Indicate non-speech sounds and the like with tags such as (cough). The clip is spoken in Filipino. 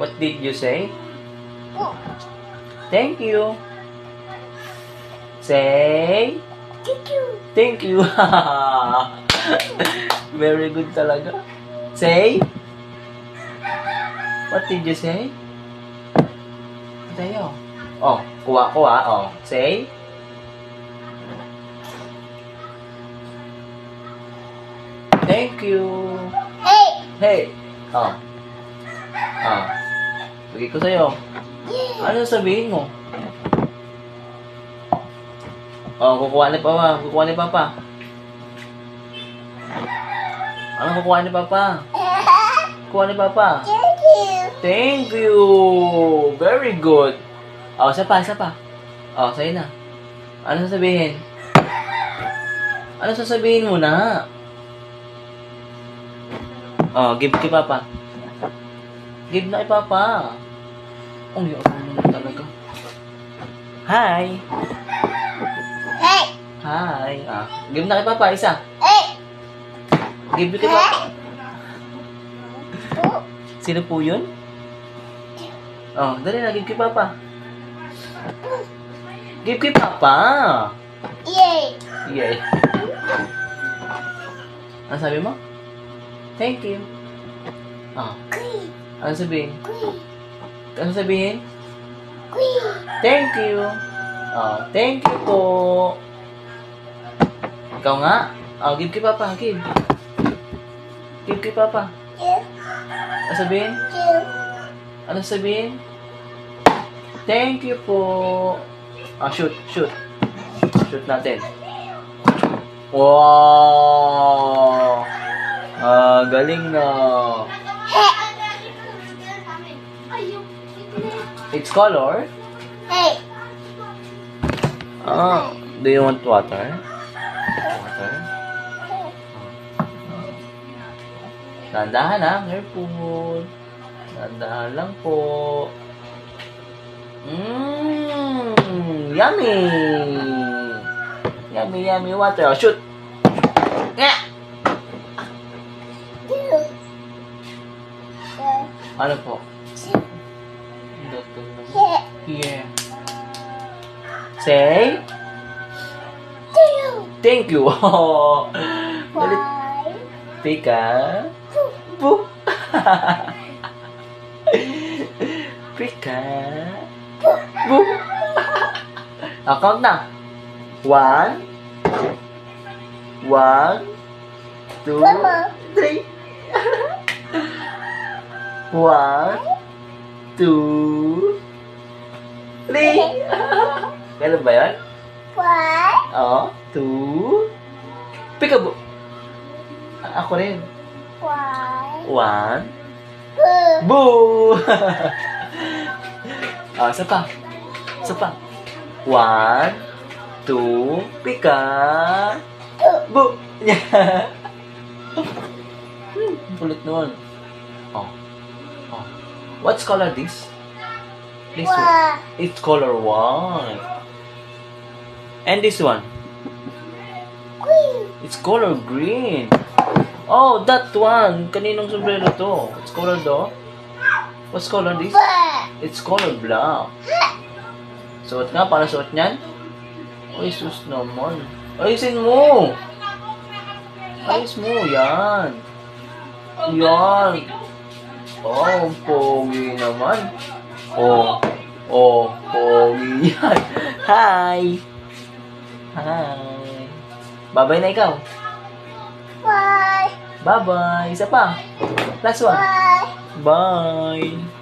What did you say? Po. Thank you. Say, Thank you. thank you. (laughs) Very good talaga. Say, what did you say? Tayo. Oh, kuha, kuha. Oh, say. Thank you. Hey. Hey. Oh. Oh. Bigay ko sa'yo. Ano sabihin mo? Oh, kukuha ni Papa. Kukuha ni Papa. Ano kukuha ni Papa? (laughs) Kukuha ni Papa. Thank you. Thank you. Very good. Oh, isa pa, isa pa. Oh, sa'yo na. Ano sasabihin? Ano sasabihin mo na? Oh, give kay Papa. Give na kay Papa. Oh, yun ako naman talaga. Hi. Hey. Hi. Ah, give na kay Papa, isa. Hey. Give kay Papa. Sino po yun? Oh, dali na, give kay Papa. Give kay Papa. Yay. Yay. Ano sabi mo? Thank you. Oh, Queen. Ano sabihin? Queen. Ano sabihin? Queen. Thank you. Oh, thank you po. Ikaw nga. Oh, give kay Papa, give. Give kay Papa. Ano sabihin? Ano sabihin? Thank you po. Ah, shoot, shoot. Shoot natin. Wow! Ah, galing na. It's color. Hey. Ah, do you want water? Water? Dandahan ha, careful. Dandahan lang po. Mmm, yummy. Yummy, yummy water. Oh, shoot. Yeah. Ano po? Yeah. Here. Say, Two. thank you. Galit. Five. Pika. Two. Bu. Pika. Bu. Ah, count na. One. One. Two. Mama. Three. (laughs) One. Two. Three. Ganun ba yan? One. Oo. Two. Peekaboo. Ako rin. One. One. Two. Boo! (laughs) ah, isa pa. Isa pa. One. Two. Pika. Boo! (laughs) hmm, kulit nun. Oh. Oh. What's color this? This one. One. It's color white. And this one. Queen. It's color green. Oh, that one. Kaninong sombrero to? It's color do? What's color this? Black. It's color black. Suot nga, para suot niyan. Ay, sus naman. Ayusin mo. Ayos mo, yan. Yan. Oh, ang pogi naman. Oh, oh, yan. Hi. Hi. Bye-bye na ikaw. Bye. Bye-bye. Isa pa. Last one. Bye. Bye.